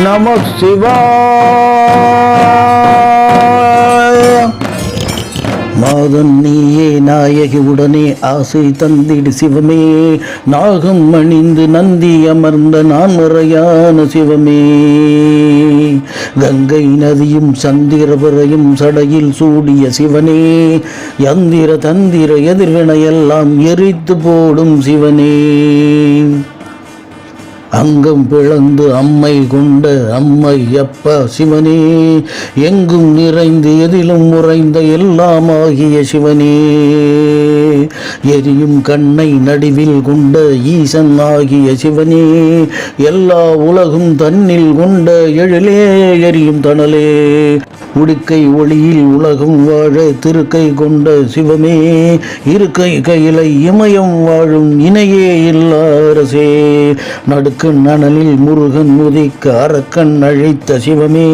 நம சிவாய மாதன் நீயே நாயகி உடனே ஆசை தந்திடு சிவமே. நாகம் அணிந்து நந்தி அமர்ந்த நான் முறையான சிவமே. கங்கை நதியும் சந்திரபுரையும் சடையில் சூடிய சிவனே. யந்திர தந்திர எதிர்வினையெல்லாம் எரித்து போடும் சிவனே. அங்கம் பிளந்து அம்மை கொண்ட அம்மை அப்பா சிவனே எங்கும் நிறைந்து எதிலும் உறைந்த எல்லாமாகிய சிவனே. எரியும் கண்ணை நடுவில் கொண்ட ஈசன் ஆகிய சிவனே எல்லா உலகும் தன்னில் கொண்ட எழிலே எரியும் தணலே. உடுக்கை ஒளியில் உலகம் வாழ திருக்கை கொண்ட சிவமே இருக்கை கையிலை இமயம் வாழும் இணையே இல்லாரசே நடுக்கு நனலில் முருகன் உதிக்க அரக்கன் அழைத்த சிவமே.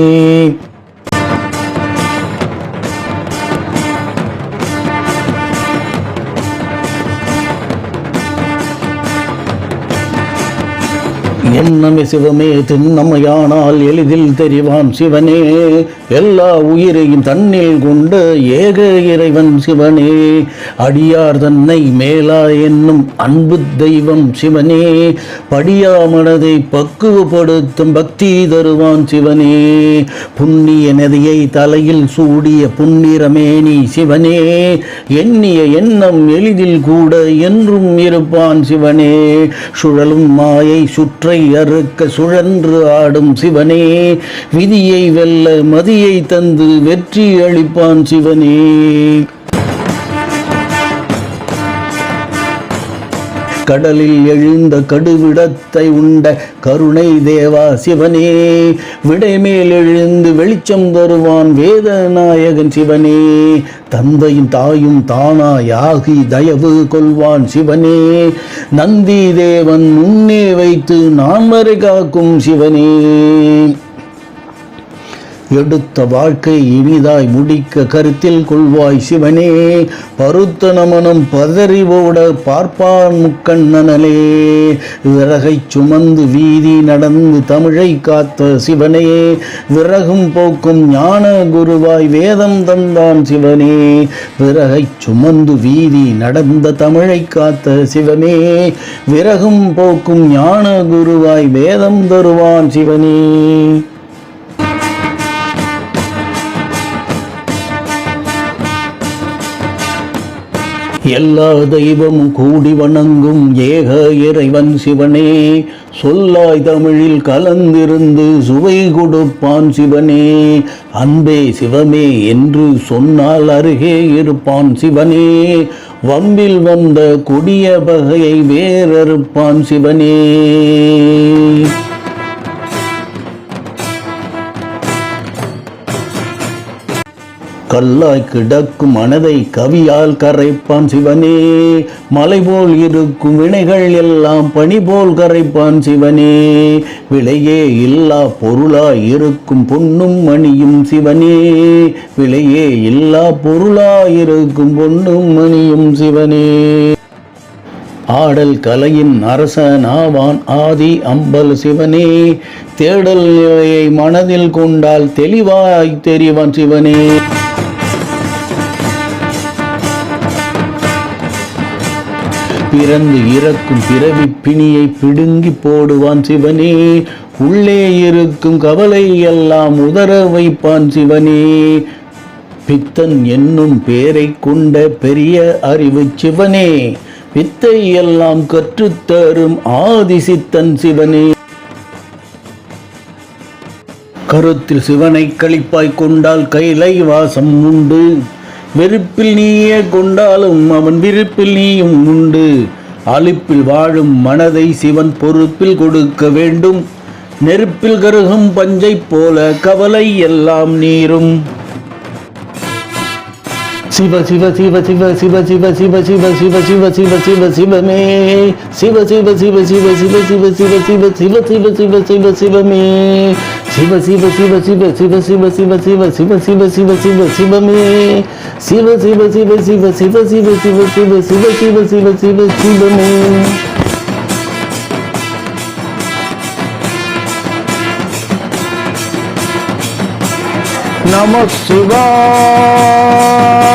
என்னமே சிவமே திண்ணமையானால் எளிதில் தெரிவான் சிவனே. எல்லா உயிரையும் தன்னில் கொண்ட ஏக இறைவன் சிவனே. அடியார் தன்னை மேலா என்னும் அன்பு தெய்வம் சிவனே. படியா மனதை பக்குவப்படுத்தும் பக்தி தருவான் சிவனே. புண்ணிய நதியை தலையில் சூடிய புன்னிறமேனி சிவனே. எண்ணிய எண்ணம் எளிதில் கூட என்றும் இருப்பான் சிவனே. சுழலும் மாயை சுற்றை அறுக்க சுழன்று ஆடும் சிவனே விதியை வெல்ல மதியை தந்து வெற்றி அளிப்பான் சிவனே. கடலில் எழுந்த கடுவிடத்தை உண்ட கருணை தேவா சிவனே. விடைமேல் எழுந்து வெளிச்சம் தருவான் வேதநாயகன் சிவனே. தந்தையும் தாயும் தானாயாகி தயவு கொள்வான் சிவனே. நந்தி தேவன் முன்னே வைத்து நான் வரை காக்கும் சிவனே. எடுத்த வாழ்க்கை இனிதாய் முடிக்க கருத்தில் கொள்வாய் சிவனே. பருத்த நமனம் பதறி ஓட பார்ப்பான் முக்கண்ணனலே. விறகை சுமந்து வீதி நடந்து தமிழை காத்த சிவனே. விறகும் போக்கும் ஞான குருவாய் வேதம் தந்தான் சிவனே. விறகை சுமந்து வீதி நடந்த தமிழை காத்த சிவனே. விறகும் போக்கும் ஞான குருவாய் வேதம் தருவான் சிவனே. எல்லா தெய்வமும் கூடி வணங்கும் ஏக இறைவன் சிவனே. சொல்லாய் தமிழில் கலந்திருந்து சுவை கொடுப்பான் சிவனே. அன்பே சிவமே என்று சொன்னால் அருகே இருப்பான் சிவனே. வம்பில் வந்த கொடிய பகையை வேறறுப்பான் சிவனே. கல்லாய் கிடக்கும் மனதை கவியால் கரைப்பான் சிவனே. மலை போல் இருக்கும் வினைகள் எல்லாம் பனி போல் கரைப்பான் சிவனே. விலையே இல்லா பொருளாய் இருக்கும் பொன்னும் மணியும் சிவனே. விலையே இல்லா பொருளாய் இருக்கும் பொன்னும் மணியும் சிவனே. ஆடல் கலையின் அரசனாவான் ஆதி அம்பல் சிவனே. தேடல் நிலையை மனதில் கொண்டால் தெளிவாய் தெரிவான் சிவனே. பிறந்து இறக்கும் பிறவி பிணியை பிடுங்கி போடுவான் சிவனே. உள்ளே இருக்கும் கவலை எல்லாம் உதற வைப்பான் சிவனே. பித்தன் என்னும் பேரை கொண்ட பெரிய அறிவு சிவனே. வித்தை எல்லாம் கற்றுத்தரும் ஆதிசித்தன் சிவனே. கருத்தில் சிவனை கழிப்பாய் கொண்டால் கைலை வாசம் உண்டு. வெறுப்பில் நீயே கொண்டாலும் அவன் விருப்பில் நீயும் உண்டு. அழிப்பில் வாழும் மனதை சிவன் பொறுப்பில் கொடுக்க வேண்டும். நெருப்பில் கருகும் பஞ்சை போல கவலை எல்லாம் நீரும். சிவ சிவ சிவ சிவ சிவ சிவ சிவ சிவ சிவ சிவ சிவ சிவ சிவமே சிவ சிவ சிவ சிவ சிவ சிவ சிவ சிவ சிவ சிவ சிவ சிவ சிவமே சிவ சிவ சிவ சிவ சிவ சிவ சிவ சிவ சிவ சிவ சிவ சிவ சிவமே சிவ சிவ சிவ சிவ சிவ சிவ சிவ சிவ சிவ சிவ சிவ சிவ சிவமே நம சிவாய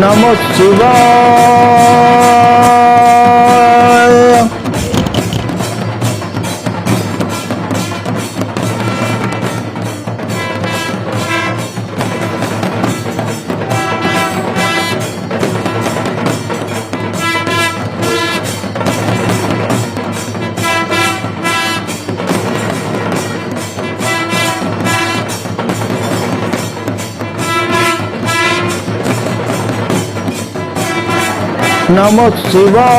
நம சிவாய நம சிவாய